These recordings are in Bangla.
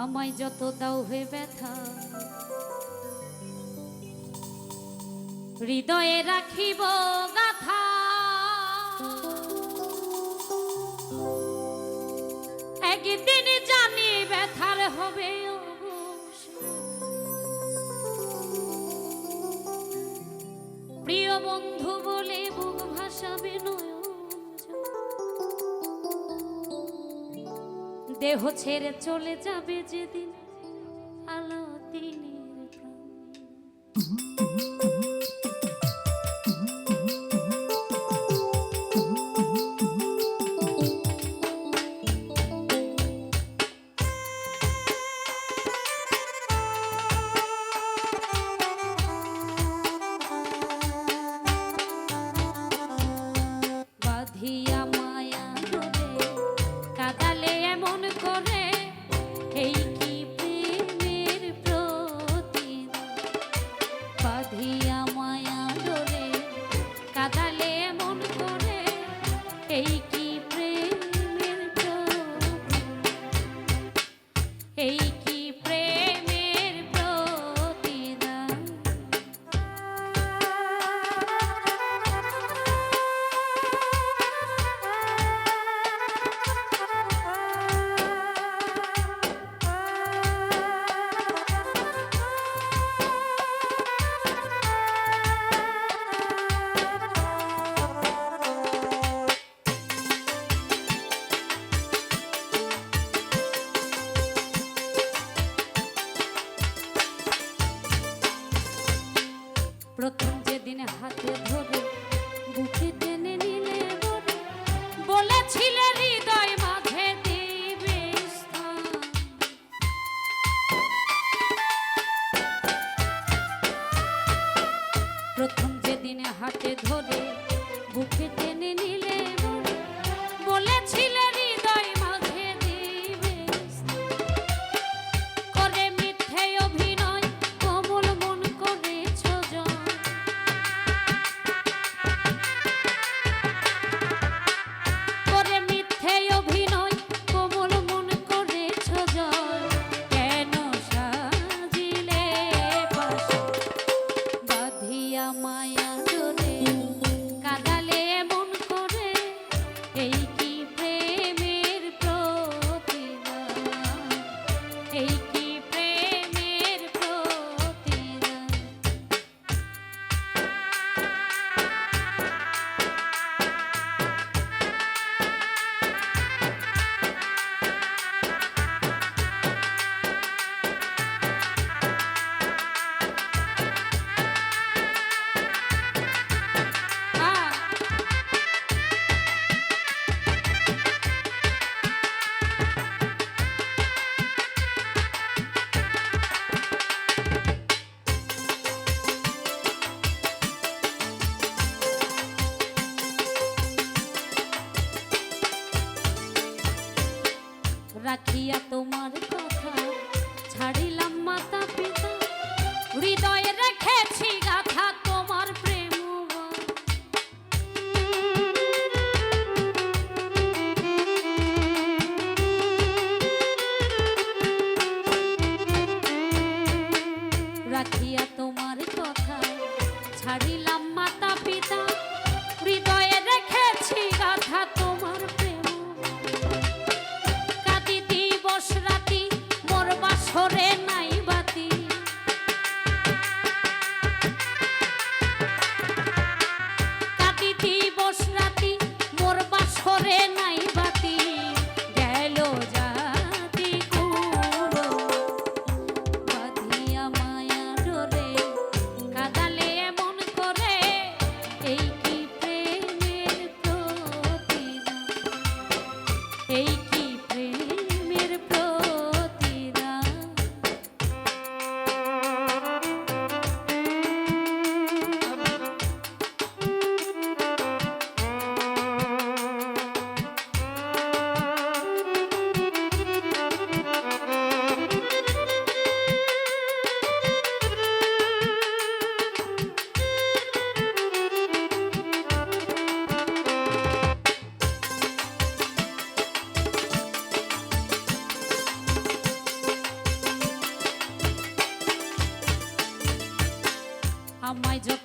আমায় যত দাও হে ব্যথা। হৃদয়ে রাখিব গাথা। একদিন জানি ব্যথার হবে প্রিয় বন্ধু বলে বুক ভাষাবে নয় দেহ ছেড়ে চলে যাবে যেদিন Hey. দিনে হাতে ধরে বুকে টেনে dia tô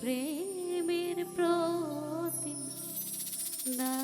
প্রেমের প্রতি না